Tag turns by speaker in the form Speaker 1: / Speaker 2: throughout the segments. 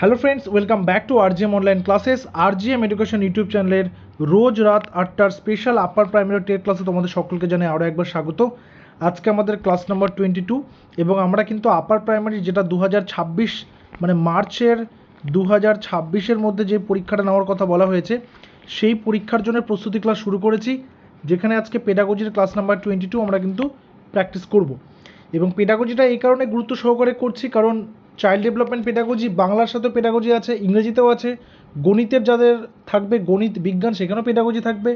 Speaker 1: Hello friends welcome back to RGM online classes RGM education YouTube চ্যানেলের রোজ রাত আটটার স্পেশাল আপার প্রাইমারি টেট ক্লাসে তোমাদের সকলকে জানাই আরও একবার স্বাগত। আজকে আমাদের ক্লাস নাম্বার টোয়েন্টি টু এবং আমরা কিন্তু আপার প্রাইমারি যেটা দু মানে মার্চের দু হাজার মধ্যে যে পরীক্ষাটা নেওয়ার কথা বলা হয়েছে, সেই পরীক্ষার জন্য প্রস্তুতি ক্লাস শুরু করেছি। যেখানে আজকে পেডাগোজির ক্লাস নাম্বার টোয়েন্টি টু আমরা কিন্তু প্র্যাকটিস করব। এবং পেডাগোজিটা এই কারণে গুরুত্ব সহকারে করছি কারণ চাইল্ড ডেভেলপমেন্ট পেডাগোজি বাংলার সাথেও পেডাগোজি আছে, ইংরেজিতেও আছে, গণিতের যাদের থাকবে, গণিত, বিজ্ঞান, সেখানেও পেডাগোজি থাকবে,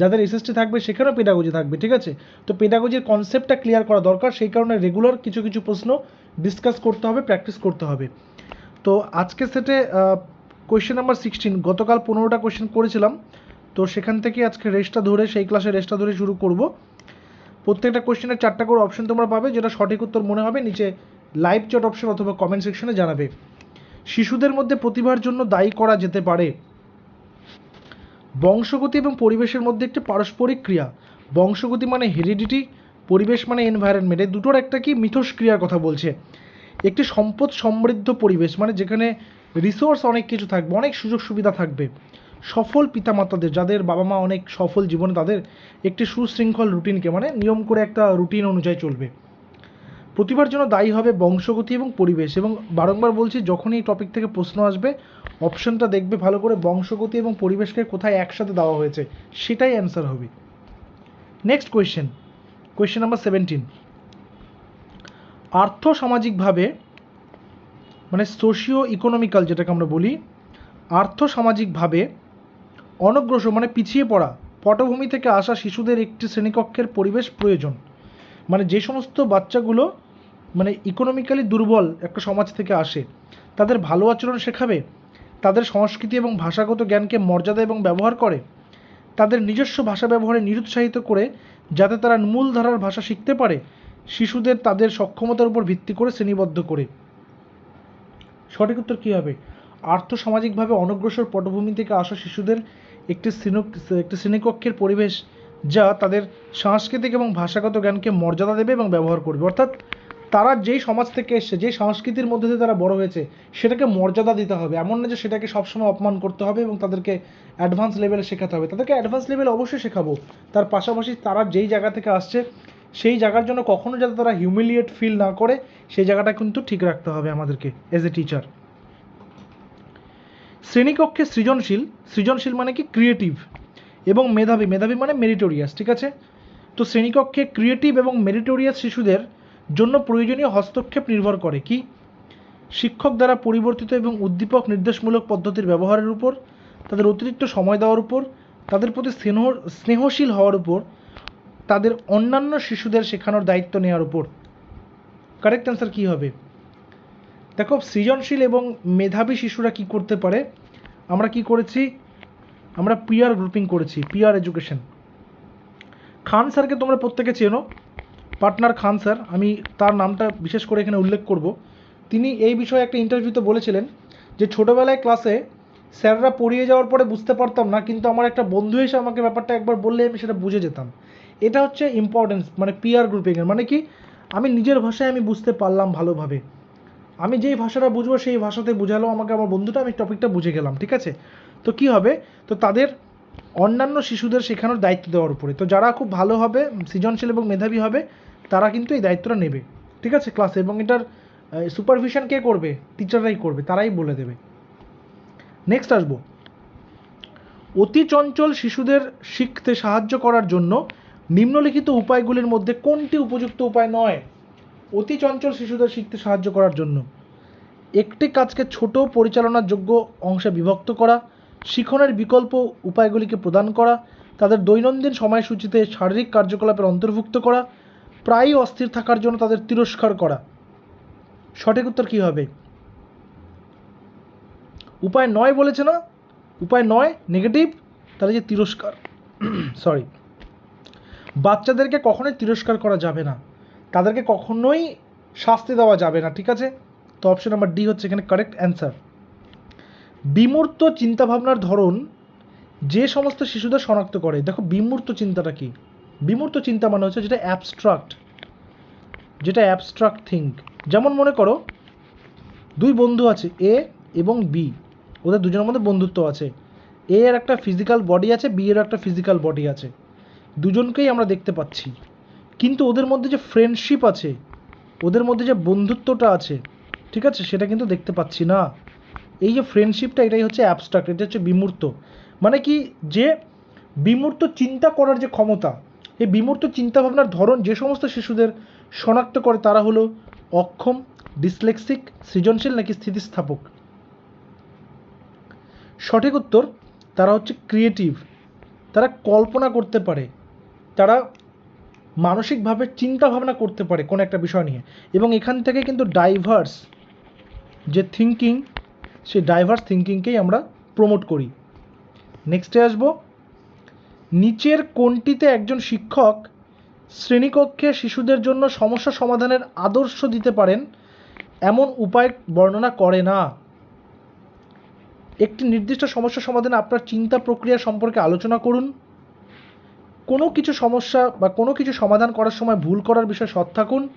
Speaker 1: যাদের এসএসটি থাকবে, সেখানেও পেডাগোজি থাকবে, ঠিক আছে? তো পেডাগোজির কনসেপ্টটা ক্লিয়ার করা দরকার, সেই কারণে রেগুলার কিছু কিছু প্রশ্ন ডিসকাস করতে হবে প্র্যাকটিস করতে হবে। তো আজকে সেটে কোয়েশ্চেন নাম্বার সিক্সটিন গতকাল পনেরোটা কোয়েশ্চেন করেছিলাম, তো সেখান থেকে আজকে রেস্টটা ধরে, সেই ক্লাসে রেস্টটা ধরে শুরু করব। প্রত্যেকটা কোয়েশ্চেনের চারটা করে অপশন তোমরা পাবে, যেটা সঠিক উত্তর মনে হবে, নিচে লাইভ চ্যাট অপশন অথবা কমেন্ট সেকশনে জানাবে। শিশুদের মধ্যে প্রতিভার জন্য দায়ী করা যেতে পারে। বংশগতি এবং পরিবেশের মধ্যে একটি পারস্পরিক ক্রিয়া। বংশগতি মানে হেরিডিটি পরিবেশ মানে এনভায়রনমেন্ট এই দুটোর একটা কি মিথস্ক্রিয়ার কথা বলছে। একটি সম্পদ সমৃদ্ধ পরিবেশ মানে যেখানে রিসোর্স অনেক কিছু থাকবে, অনেক সুযোগ সুবিধা থাকবে। সফল পিতামাতাদের, যাদের বাবা মা অনেক সফল জীবনে তাদের একটি সুশৃঙ্খল রুটিনকে মানে নিয়ম করে একটা রুটিন অনুযায়ী চলবে। প্রতিভার জন্য দায়ী হবে বংশগতি এবং পরিবেশ। এবং বারংবার বলছি, যখনই এই টপিক থেকে প্রশ্ন আসবে অপশনটা দেখবে ভালো করে বংশগতি এবং পরিবেশকে কোথায় একসাথে দেওয়া হয়েছে, সেটাই অ্যান্সার হবে। Next question question number seventeen আর্থ সামাজিকভাবে মানে সোশিও ইকোনমিক্যাল যেটাকে আমরা বলি আর্থ সামাজিকভাবে অনগ্রসর মানে পিছিয়ে পড়া, পটভূমি থেকে আসা শিশুদের একটি শ্রেণীকক্ষের পরিবেশ প্রয়োজন। মানে যে সমস্ত বাচ্চাগুলো মানে ইকোনমিক্যালি দুর্বল একটা সমাজ থেকে আসে, তাদের ভালো আচরণ শেখাবে, তাদের সংস্কৃতি এবং ভাষাগত জ্ঞানকে মর্যাদা এবং ব্যবহার করে, তাদের নিজস্ব ভাষা ব্যবহারে নিরুৎসাহিত করে যাতে তারা মূলধারার ভাষা শিখতে পারে, শিশুদের তাদের সক্ষমতার উপর ভিত্তি করে শ্রেণীবদ্ধ করে। সঠিক উত্তর কী হবে? আর্থসামাজিকভাবে অনগ্রসর পটভূমি থেকে আসা শিশুদের একটি শ্রেণি, একটি শ্রেণীকক্ষের পরিবেশ যা তাদের সাংস্কৃতিক এবং ভাষাগত জ্ঞানকে মর্যাদা দেবে এবং ব্যবহার করবে। অর্থাৎ তারা যেই সমাজ থেকে এসছে, যেই সংস্কৃতির মধ্যে দিয়ে তারা বড় হয়েছে, সেটাকে মর্যাদা দিতে হবে। এমন না যে সেটাকে সবসময় অপমান করতে হবে এবং তাদেরকে অ্যাডভান্স লেভেলে শেখাতে হবে। তাদেরকে অ্যাডভান্স লেভেলে অবশ্যই শেখাবো। তার পাশাপাশি তারা যেই জায়গা থেকে আসছে, সেই জায়গার জন্য কখনো যাতে তারা হিউমিলিয়েট ফিল না করে, সেই জায়গাটা কিন্তু ঠিক রাখতে হবে আমাদেরকে এজ এ টিচার শ্রেণীকক্ষে সৃজনশীল সৃজনশীল মানে কি? ক্রিয়েটিভ এবং মেধাবী। মেধাবী মানে মেরিটোরিয়াস ঠিক আছে? তো শ্রেণীকক্ষে ক্রিয়েটিভ এবং মেরিটোরিয়াস শিশুদের জন্য প্রয়োজনীয় হস্তক্ষেপ নির্ভর করে। কি? শিক্ষক দ্বারা পরিবর্তিত এবং উদ্দীপক নির্দেশমূলক পদ্ধতির ব্যবহারের উপর, তাদের অতিরিক্ত সময় দেওয়ার উপর, তাদের প্রতি স্নেহ, স্নেহশীল হওয়ার উপর, তাদের অন্যান্য শিশুদের শেখানোর দায়িত্ব নেওয়ার উপর। কারেক্ট অ্যান্সার কী হবে? দেখো, সৃজনশীল এবং মেধাবী শিশুরা কি করতে পারে? আমরা কি করেছি? আমরা পিয়ার গ্রুপিং করেছি পিয়ার এডুকেশন খান স্যারকে তোমরা প্রত্যেকে চেনো। পার্টনার খান স্যার, আমি তার নামটা বিশেষ করে এখানে উল্লেখ করব। তিনি এই বিষয়ে একটা ইন্টারভিউতে বলেছিলেন যে, ছোটোবেলায় ক্লাসে স্যাররা পড়িয়ে যাওয়ার পরে বুঝতে পারতাম না, কিন্তু আমার একটা বন্ধু এসে আমাকে ব্যাপারটা একবার বললে আমি সেটা বুঝে যেতাম। এটা হচ্ছে ইম্পর্টেন্স মানে পিয়ার গ্রুপিংয়ের মানে কি? আমি নিজের ভাষায় আমি বুঝতে পারলাম ভালোভাবে। আমি যেই ভাষাটা বুঝব, সেই ভাষাতে বুঝালো আমাকে আমার বন্ধুটা, আমি টপিকটা বুঝে গেলাম, ঠিক আছে? তো কি হবে? তো তাদের অন্যান্য শিশুদের শেখানোর দায়িত্ব দেওয়ার উপরে। তো যারা খুব ভালো হবে, সৃজনশীল এবং মেধাবী হবে তারা কিন্তু এই দায়িত্বটা নেবে। ঠিক আছে? ক্লাসে এবং এটার সুপারভিশন কে করবে? টিচাররাই করবে, তারাই বলে দেবে। নেক্সট আসব। অতি চঞ্চল শিশুদের শিখতে সাহায্য করার জন্য নিম্নলিখিত উপায়গুলির মধ্যে কোনটি উপযুক্ত উপায় নয়? অতি চঞ্চল শিশুদের শিখতে সাহায্য করার জন্য। একটি কাজকে ছোট পরিচালনার যোগ্য অংশে বিভক্ত করা, শিখনের বিকল্প উপায়গুলিকে প্রদান করা, তাদের দৈনন্দিন সময়সূচিতে শারীরিক কার্যকলাপের অন্তর্ভুক্ত করা প্রায়ই অস্থির থাকার জন্য তাদের তিরস্কার করা। সঠিক উত্তর কী হবে? উপায় নয় বলেছে না? উপায় নয় নেগেটিভ তাহলে যে তিরস্কার। সরি বাচ্চাদেরকে কখনোই তিরস্কার করা যাবে না। তাদেরকে কখনোই শাস্তি দেওয়া যাবে না, ঠিক আছে? তো অপশন নাম্বার ডি হচ্ছে এখানে কারেক্ট অ্যান্সার বিমূর্ত চিন্তাভাবনার ধরন যে সমস্ত শিশুদের শনাক্ত করে। দেখো, বিমূর্ত চিন্তাটা কি? বিমূর্ত চিন্তা মানে হচ্ছে যেটা অ্যাবস্ট্রাক্ট যেটা অ্যাবস্ট্রাক্ট থিঙ্ক যেমন মনে করো, দুই বন্ধু আছে এ এবং বি ওদের দুজনের মধ্যে বন্ধুত্ব আছে। এ এর একটা ফিজিক্যাল বডি আছে বি এর একটা ফিজিক্যাল বডি আছে। দুজনকেই আমরা দেখতে পাচ্ছি। কিন্তু ওদের মধ্যে যে ফ্রেন্ডশিপ আছে, ওদের মধ্যে যে বন্ধুত্বটা আছে, ঠিক আছে, সেটা কিন্তু দেখতে পাচ্ছি না। এই যে ফ্রেন্ডশিপটা এটাই হচ্ছে অ্যাবস্ট্রাক্ট এটা হচ্ছে বিমূর্ত। মানে কি, যে বিমূর্ত চিন্তা করার যে ক্ষমতা এই বিমূর্ত চিন্তাভাবনার ধরন যে সমস্ত শিশুদের শনাক্ত করে তারা হলো অক্ষম ডিসলেক্সিক সৃজনশীল নাকি স্থিতিস্থাপক? সঠিক উত্তর, তারা হচ্ছে ক্রিয়েটিভ তারা কল্পনা করতে পারে। তারা মানসিকভাবে চিন্তা ভাবনা করতে পারে কোনো একটা বিষয় নিয়ে। এবং এখান থেকে কিন্তু ডাইভার্স যে থিঙ্কিং সেই ডাইভার্স থিঙ্কিংকেই আমরা প্রমোট করি। নেক্সটে আসব নিচের কোনটিতে একজন শিক্ষক শ্রেণীকক্ষে শিশুদের জন্য সমস্যা সমাধানের আদর্শ দিতে পারেন, এমন উপায় বর্ণনা করে না। একটি নির্দিষ্ট সমস্যা সমাধানে আপনার চিন্তা প্রক্রিয়া সম্পর্কে আলোচনা করুন। কোনো কিছু সমস্যা বা কোনো কিছু সমাধান করার সময় ভুল করার বিষয়ে সৎ থাকুন।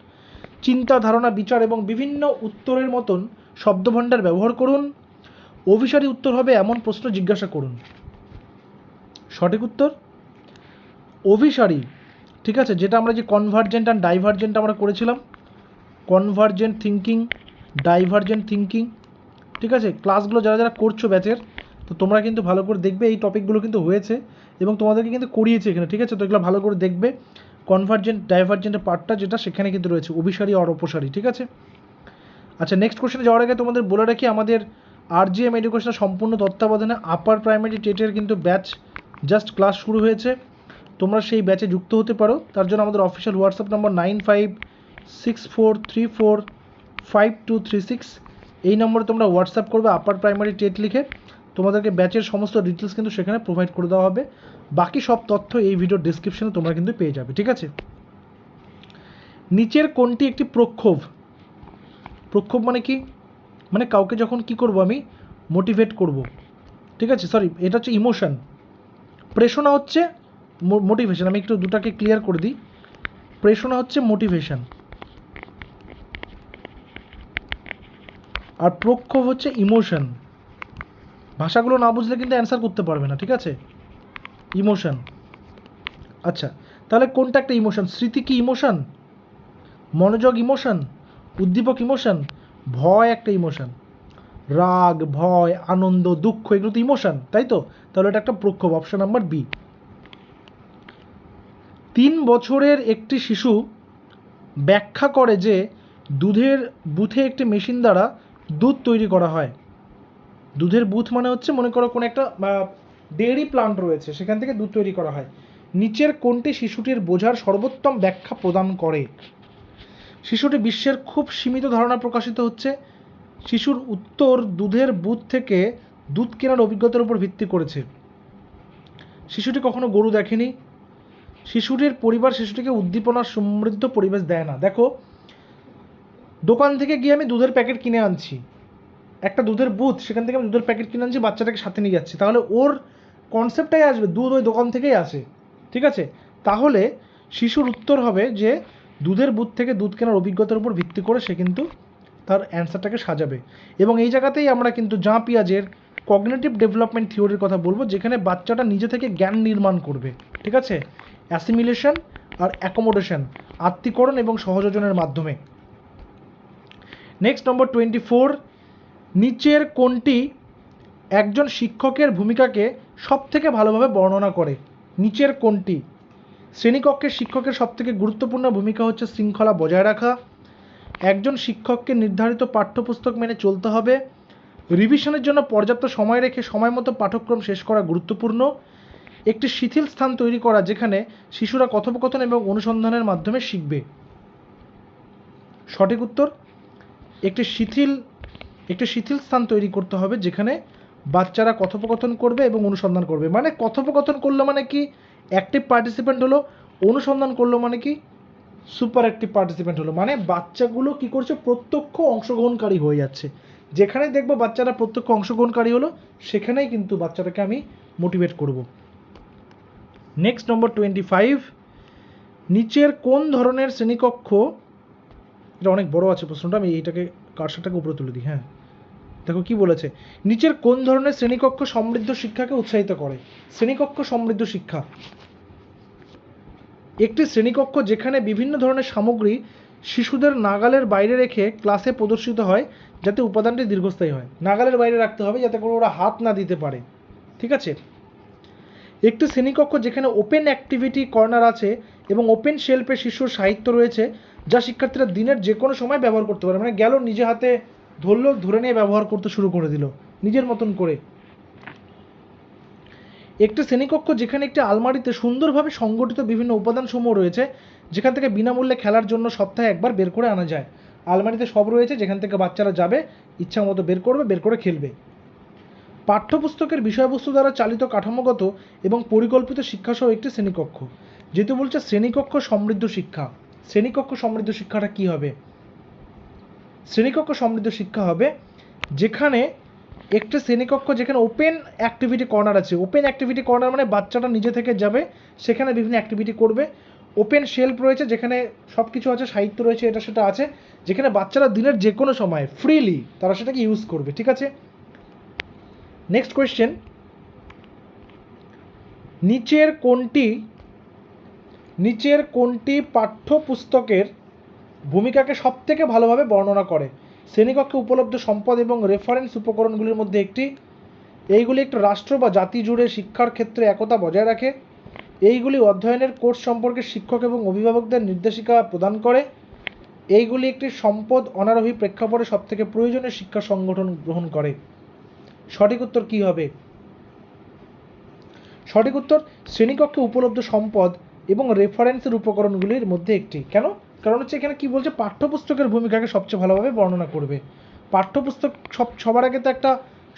Speaker 1: চিন্তা, ধারণা, বিচার এবং বিভিন্ন উত্তরের মতন শব্দভাণ্ডার ব্যবহার করুন। অভিসারী উত্তর হবে এমন প্রশ্ন জিজ্ঞাসা করুন। সঠিক উত্তর? অভিসারী। ঠিক আছে, যেটা আমরা যে কনভার্জেন্ট অ্যান্ড ডাইভার্জেন্ট আমরা করেছিলাম। কনভার্জেন্ট থিঙ্কিং ডাইভার্জেন্ট থিঙ্কিং ঠিক আছে? ক্লাসগুলো যারা যারা করছ ব্যাচের তো তোমরা কিন্তু ভালো করে দেখবে এই টপিকগুলো কিন্তু হয়েছে এবং তোমাদেরকে কিন্তু করিয়েছে এখানে, ঠিক আছে? তো এগুলো ভালো করে দেখবে। কনভার্জেন্ট ডাইভার্জেন্টের পার্টটা যেটা, সেখানে কিন্তু রয়েছে অভিসারী আর অপসারী, ঠিক আছে? আচ্ছা নেক্সট কোশ্চেনে যাওয়ার আগে তোমাদের বলে রাখি, আমাদের আর জি এম এডুকেশনের সম্পূর্ণ তত্ত্বাবধানে আপার প্রাইমারি টেটের কিন্তু ব্যাচ জাস্ট ক্লাস শুরু হয়েছে। তোমরা সেই ব্যাচে যুক্ত হতে পারো। তার জন্য আমাদের official WhatsApp number nine five six four three four five two three six এই নম্বরে তোমরা হোয়াটসঅ্যাপ করবে আপার প্রাইমারি টেট লিখে। তোমাদেরকে ব্যাচের সমস্ত ডিটেলস কিন্তু সেখানে প্রোভাইড করে দেওয়া হবে। বাকি সব তথ্য এই ভিডিওর ডিসক্রিপশনে তোমরা কিন্তু পেয়ে যাবে, ঠিক আছে? নিচের কোনটি একটি প্রক্ষোভ? প্রক্ষোভ মানে কি? মানে কাউকে যখন কি করব আমি? মোটিভেট করব। ঠিক আছে? সরি এটা হচ্ছে ইমোশন প্রেষণা হচ্ছে মোটিভেশন আমি একটু দুটাকে ক্লিয়ার করে দিই। প্রেষণা হচ্ছে মোটিভেশন আর প্রক্ষোভ হচ্ছে ইমোশন ভাষাগুলো না বুঝলে কিন্তু অ্যান্সার করতে পারবে না, ঠিক আছে? ইমোশন আচ্ছা তাহলে কোনটা একটা ইমোশন স্মৃতি কি ইমোশন মনোযোগ ইমোশন উদ্দীপক ইমোশন ভয় একটা ইমোশন রাগ, ভয়, আনন্দ, দুঃখ, এগুলো তো ইমোশন তাই তো? তাহলে এটা একটা প্রক্ষোভ অপশন নাম্বার বি তিন বছরের একটি শিশু ব্যাখ্যা করে যে দুধের বুথে একটি মেশিন দ্বারা দুধ তৈরি করা হয়। দুধের বুথ মানে হচ্ছে, মনে করো কোনো একটা ডেয়ারি প্লান্ট রয়েছে, সেখান থেকে দুধ তৈরি করা হয়। নিচের কোনটি শিশুটির বোঝার সর্বোত্তম ব্যাখ্যা প্রদান করে? শিশুটি বিশ্বের খুব সীমিত ধারণা প্রকাশিত হচ্ছে শিশুর উত্তর দুধের বুথ থেকে দুধ কেনার অভিজ্ঞতার উপর ভিত্তি করেছে। শিশুটি কখনো গরু দেখেনি। শিশুটির পরিবার শিশুটিকে উদ্দীপনার সমৃদ্ধ পরিবেশ দেয় না। দেখো, দোকান থেকে গিয়ে আমি দুধের প্যাকেট কিনে আনছি। একটা দুধের বুথ, সেখান থেকে আমি দুধের প্যাকেট কিনে আনছি, বাচ্চাটাকে সাথে নিয়ে যাচ্ছি। তাহলে ওর কনসেপ্টটাই আসবে, দুধ ওই দোকান থেকেই আসে। ঠিক আছে? তাহলে শিশুর উত্তর হবে যে, দুধের বুথ থেকে দুধ কেনার অভিজ্ঞতার উপর ভিত্তি করে সে কিন্তু তার অ্যান্সারটাকে সাজাবে। এবং এই জায়গাতেই আমরা কিন্তু জাঁ পিয়াজের কগনেটিভ ডেভেলপমেন্ট থিওরির কথা বলব, যেখানে বাচ্চাটা নিজে থেকে জ্ঞান নির্মাণ করবে, ঠিক আছে? অ্যাসিমিলেশন আর অ্যাকোমোডেশন আত্মীকরণ এবং সহযোজনের মাধ্যমে। নেক্সট নম্বর টোয়েন্টি ফোর নিচের কোনটি একজন শিক্ষকের ভূমিকাকে সব থেকে ভালোভাবে বর্ণনা করে? নিচের কোনটি? শ্রেণীকক্ষের শিক্ষকের সবথেকে গুরুত্বপূর্ণ ভূমিকা হচ্ছে শৃঙ্খলা বজায় রাখা। একজন শিক্ষককে নির্ধারিত পাঠ্যপুস্তক মেনে চলতে হবে। রিভিশনের জন্য পর্যাপ্ত সময় রেখে সময় মতো পাঠ্যক্রম শেষ করা গুরুত্বপূর্ণ। একটি শিথিল স্থান তৈরি করা যেখানে শিশুরা কথোপকথন এবং অনুসন্ধানের মাধ্যমে শিখবে। সঠিক উত্তর? একটি শিথিল একটি শিথিল স্থান তৈরি করতে হবে যেখানে বাচ্চারা কথোপকথন করবে এবং অনুসন্ধান করবে। মানে কথোপকথন করল মানে কি? অ্যাক্টিভ পার্টিসিপেন্ট হলো, অনুসন্ধান করল মানে কি? সুপার অ্যাক্টিভ পার্টিসিপেন্ট হলো। মানে বাচ্চাগুলো কি করছে? প্রত্যক্ষ অংশগ্রহণকারী হয়ে যাচ্ছে। যেখানে দেখব বাচ্চারা প্রত্যক্ষ অংশগ্রহণকারী হলো, সেখানেই কিন্তু বাচ্চাটাকে আমি মোটিভেট করব। নেক্সট নম্বর টোয়েন্টি ফাইভ নিচের কোন ধরনের শ্রেণীকক্ষ, এটা অনেক বড় আছে প্রশ্নটা, আমি এইটাকে, কারসারটাকে উপরে তুলে দিই হ্যাঁ। দেখো কি বলেছে, নিচের কোন ধরনের শ্রেণীকক্ষ সমৃদ্ধ শিক্ষাকে উৎসাহিত করে? শ্রেণীকক্ষ সমৃদ্ধ শিক্ষা। একটি শ্রেণীকক্ষ যেখানে বিভিন্ন ধরনের সামগ্রী শিশুদের নাগালের বাইরে রেখে ক্লাসে প্রদর্শিত হয়, যাতে উপাদানটি দীর্ঘস্থায়ী হয়। নাগালের বাইরে রাখতে হবে যাতে করে ওরা হাত না দিতে পারে। ঠিক আছে? একটি শ্রেণীকক্ষ যেখানে ওপেন অ্যাক্টিভিটি কর্নার আছে এবং ওপেন শেলফে শিশুর সাহিত্য রয়েছে, যা শিক্ষার্থীরা দিনের যে কোনো সময় ব্যবহার করতে পারে। মানে গেল নিজে হাতে ধরলো, ধরে নিয়ে ব্যবহার করতে শুরু করে দিল। নিজের মতন করে। একটি শ্রেণীকক্ষ যেখানে একটি আলমারিতে সুন্দরভাবে সংগঠিত বিভিন্ন উপাদানসমূহ রয়েছে, যেখান থেকে বিনামূল্যে খেলার জন্য সপ্তাহে একবার বের করে আনা যায়। আলমারিতে সব রয়েছে, যেখান থেকে বাচ্চারা যাবে, ইচ্ছা মতো বের করবে, বের করে খেলবে। পাঠ্যপুস্তকের বিষয়বস্তু দ্বারা চালিত কাঠামোগত এবং পরিকল্পিত শিক্ষাসহ একটি শ্রেণীকক্ষ। যেহেতু বলছে শ্রেণীকক্ষ সমৃদ্ধ শিক্ষা। শ্রেণীকক্ষ সমৃদ্ধ শিক্ষাটা কি হবে? শ্রেণীকক্ষ সমৃদ্ধ শিক্ষা হবে যেখানে একটা শ্রেণীকক্ষ যেখানে ওপেন অ্যাক্টিভিটি কর্নার আছে। ওপেন অ্যাক্টিভিটি কর্নার মানে বাচ্চাটা নিজে থেকে যাবে, সেখানে বিভিন্ন অ্যাক্টিভিটি করবে। ওপেন শেলফ রয়েছে যেখানে সব কিছু আছে, সাহিত্য রয়েছে, এটা সেটা আছে, যেখানে বাচ্চারা দিনের যে কোনো সময় ফ্রিলি তারা সেটাকে ইউজ করবে, ঠিক আছে? নেক্সট কোয়েশ্চেন নিচের কোনটি নিচের কোনটি পাঠ্যপুস্তকের ভূমিকাকে সবথেকে ভালোভাবে বর্ণনা করে? শ্রেণীকক্ষে উপলব্ধ সম্পদ এবং রেফারেন্স উপকরণগুলির মধ্যে একটি। এইগুলি একটি রাষ্ট্র বা জাতি জুড়ে শিক্ষার ক্ষেত্রে একতা বজায় রাখে। এইগুলি অধ্যয়নের কোর্স সম্পর্কে শিক্ষক এবং অভিভাবকদের নির্দেশিকা প্রদান করে। এইগুলি একটি সম্পদ অনারোহী প্রেক্ষাপটে সবথেকে প্রয়োজনীয় শিক্ষা সংগঠন গ্রহণ করে। সঠিক উত্তর কী হবে? সঠিক উত্তর, শ্রেণীকক্ষে উপলব্ধ সম্পদ এবং রেফারেন্সের উপকরণগুলির মধ্যে একটি। কেন? কারণ হচ্ছে এখানে কি বলছে? পাঠ্যপুস্তকের ভূমিকাকে সবচেয়ে ভালোভাবে বর্ণনা করবে। পাঠ্যপুস্তক সব, সবার আগে তো একটা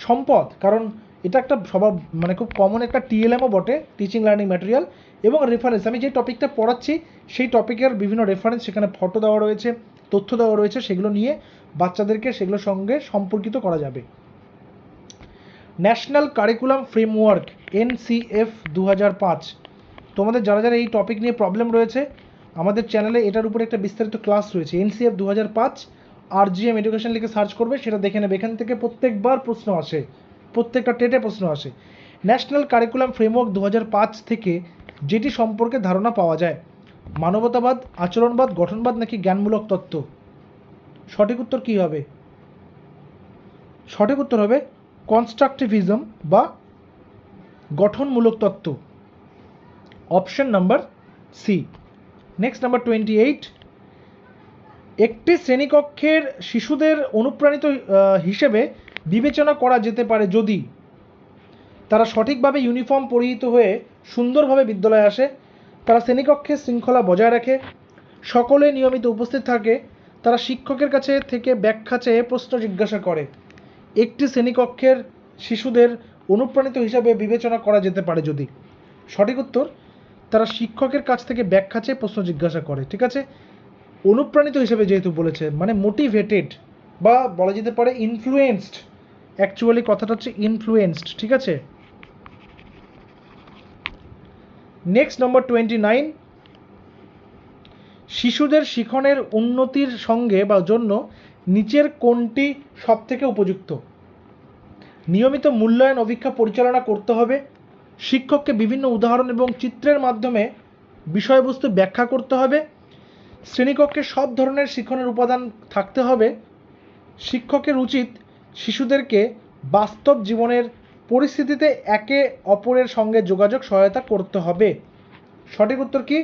Speaker 1: সম্পদ, কারণ এটা একটা সবার মানে খুব কমন একটা টিএলএমও বটে টিচিং লার্নিং ম্যাটেরিয়াল এবং রেফারেন্স আমি যে টপিকটা পড়াচ্ছি, সেই টপিকের বিভিন্ন রেফারেন্স সেখানে ফটো দেওয়া রয়েছে, তথ্য দেওয়া রয়েছে, সেগুলো নিয়ে বাচ্চাদেরকে সেগুলোর সঙ্গে সম্পর্কিত করা যাবে। ন্যাশনাল কারিকুলাম ফ্রেমওয়ার্ক এনসিএফ দু হাজার পাঁচ। তোমাদের যারা যারা এই টপিক নিয়ে প্রবলেম রয়েছে আমাদের চ্যানেলে এটার উপরে একটা বিস্তারিত ক্লাস রয়েছে। এনসিএফ দু হাজার পাঁচ আর জিএম এডুকেশন লিখে সার্চ করবে, সেটা দেখে নেবে। এখান থেকে প্রত্যেকবার প্রশ্ন আসে। প্রত্যেকটা টেটে প্রশ্ন আসে। ন্যাশনাল কারিকুলাম ফ্রেমওয়ার্ক দু হাজার পাঁচ থেকে যেটি সম্পর্কে ধারণা পাওয়া যায়, মানবতাবাদ, আচরণবাদ, গঠনবাদ নাকি জ্ঞানমূলক তত্ত্ব? সঠিক উত্তর কী হবে? সঠিক উত্তর হবে কনস্ট্রাকটিভিজম বা গঠনমূলক তত্ত্ব। Option number C next number twenty eight একটি শ্রেণীকক্ষের শিশুদের অনুপ্রাণিত হিসেবে বিবেচনা করা যেতে পারে যদি তারা সঠিকভাবে ইউনিফর্ম পরিহিত হয়ে সুন্দরভাবে বিদ্যালয়ে আসে, তারা শ্রেণীকক্ষে শৃঙ্খলা বজায় রাখে, সকলে নিয়মিত উপস্থিত থাকে, তারা শিক্ষকের কাছে থেকে ব্যাখ্যা চেয়ে প্রশ্ন জিজ্ঞাসা করে। একটি শ্রেণীকক্ষের শিশুদের অনুপ্রাণিত হিসাবে বিবেচনা করা যেতে পারে যদি। সঠিক উত্তর তারা শিক্ষকের কাছ থেকে ব্যাখ্যা চেয়ে প্রশ্ন জিজ্ঞাসা করে, ঠিক আছে? অনুপ্রাণিত হিসেবে যেহেতু বলেছে মানে মোটিভেটেড বা বলা যেতে পারে ইনফ্লুয়েন্সড অ্যাকচুয়ালি কথাটা হচ্ছে ইনফ্লুয়েন্সড ঠিক আছে? নেক্সট নম্বর টোয়েন্টি নাইন শিশুদের শিখনের উন্নতির সঙ্গে বা জন্য নিচের কোনটি সবথেকে উপযুক্ত? নিয়মিত মূল্যায়ন অভিক্ষা পরিচালনা করতে হবে শিক্ষককে বিভিন্ন উদাহরণ এবং চিত্রের মাধ্যমে বিষয়বস্তু ব্যাখ্যা করতে হবে। শ্রেণীকক্ষে সব ধরনের শিক্ষণের উপাদান থাকতে হবে। শিক্ষকের উচিত শিশুদেরকে বাস্তব জীবনের পরিস্থিতিতে একে অপরের সঙ্গে যোগাযোগ সহায়তা করতে হবে। সঠিক উত্তর কি?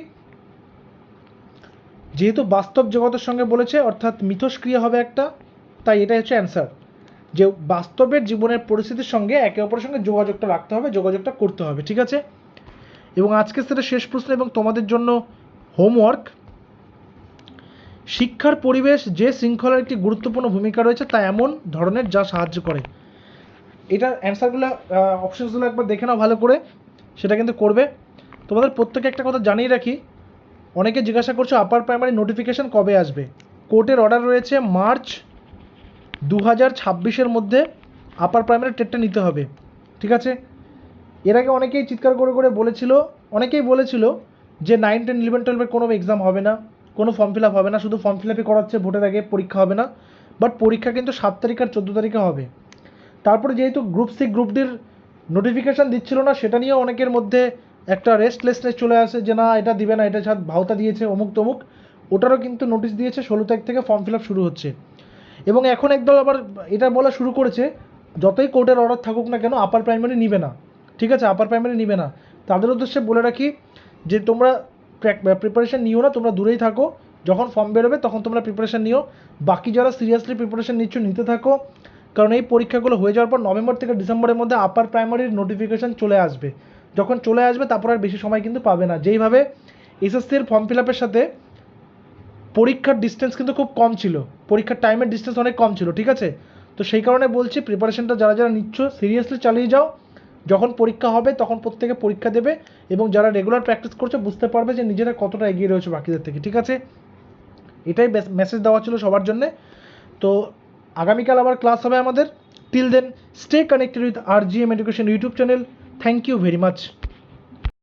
Speaker 1: যেহেতু বাস্তব জগতের সঙ্গে বলেছে, অর্থাৎ মিথস্ক্রিয়া হবে একটা, তাই এটাই হচ্ছে অ্যান্সার যে বাস্তবের জীবনের পরিস্থিতির সঙ্গে একে অপরের সঙ্গে যোগাযোগটা রাখতে হবে, যোগাযোগটা করতে হবে, ঠিক আছে? এবং আজকে সেটা শেষ প্রশ্ন এবং তোমাদের জন্য হোমওয়ার্ক। শিক্ষার পরিবেশ যে শৃঙ্খলার একটি গুরুত্বপূর্ণ ভূমিকা রয়েছে তা এমন ধরনের যা সাহায্য করে। এটার অ্যান্সারগুলো অপশনসগুলো একবার দেখে নাও ভালো করে, সেটা কিন্তু করবে। তোমাদের প্রত্যেকে একটা কথা জানিয়ে রাখি, অনেকে জিজ্ঞাসা করছ আপার প্রাইমারি নোটিফিকেশন কবে আসবে? কোর্টের অর্ডার রয়েছে মার্চ দু হাজার ছাব্বিশের মধ্যে আপার প্রাইমারি টেটটা নিতে হবে, ঠিক আছে? এর আগে অনেকেই চিৎকার করে করে বলেছিল, অনেকেই বলেছিল যে নাইন টেন ইলেভেন টুয়েলভের কোনো এক্সাম হবে না, কোনো ফর্ম ফিল আপ হবে না, শুধু ফর্ম ফিল আপই করাচ্ছে, ভোটের আগে পরীক্ষা হবে না বাট পরীক্ষা কিন্তু সাত তারিখ আর চোদ্দ তারিখে হবে। তারপরে যেহেতু গ্রুপ সি গ্রুপ ডির নোটিফিকেশান দিচ্ছিল না, সেটা নিয়েও অনেকের মধ্যে একটা রেস্টলেসনেস চলে আসে যে না, এটা দিবে না, এটা ছাড়, ভাওতা দিয়েছে অমুক তমুক ওটারও কিন্তু নোটিশ দিয়েছে, ষোলো তারিখ থেকে ফর্ম ফিল আপ শুরু হচ্ছে। এবং এখন একদল আবার এটা বলা শুরু করেছে, যতই কোর্টের অর্ডার থাকুক না কেন আপার প্রাইমারি নিবে না। ঠিক আছে? আপার প্রাইমারি নিবে না। তাদের উদ্দেশ্যে বলে রাখি যে, তোমরা প্রিপারেশন নিও না, তোমরা দূরেই থাকো। যখন ফর্ম বেরোবে, তখন তোমরা প্রিপারেশান নিও। বাকি যারা সিরিয়াসলি প্রিপারেশান নিচ্ছ, নিতে থাকো। কারণ এই পরীক্ষাগুলো হয়ে যাওয়ার পর নভেম্বর থেকে ডিসেম্বরের মধ্যে আপার প্রাইমারির নোটিফিকেশান চলে আসবে। যখন চলে আসবে, তারপর আর বেশি সময় কিন্তু পাবে না। যেইভাবে এসএসসির ফর্ম ফিল আপের সাথে পরীক্ষার ডিস্টেন্স কিন্তু খুব কম ছিল। পরীক্ষার টাইমের ডিস্টেন্স অনেক কম ছিল, ঠিক আছে? তো সেই কারণে বলছি প্রিপারেশনটা যারা যারা নিচ্ছ সিরিয়াসলি চালিয়ে যাও। যখন পরীক্ষা হবে, তখন প্রত্যেকে পরীক্ষা দেবে এবং যারা রেগুলার প্র্যাকটিস করছে, বুঝতে পারবে যে নিজেরা কতটা এগিয়ে রয়েছে বাকিদের থেকে, ঠিক আছে? এটাই মেসেজ দেওয়া ছিল সবার জন্যে। তো আগামীকাল আবার ক্লাস হবে আমাদের। Till then stay connected with R G M education YouTube channel thank you very much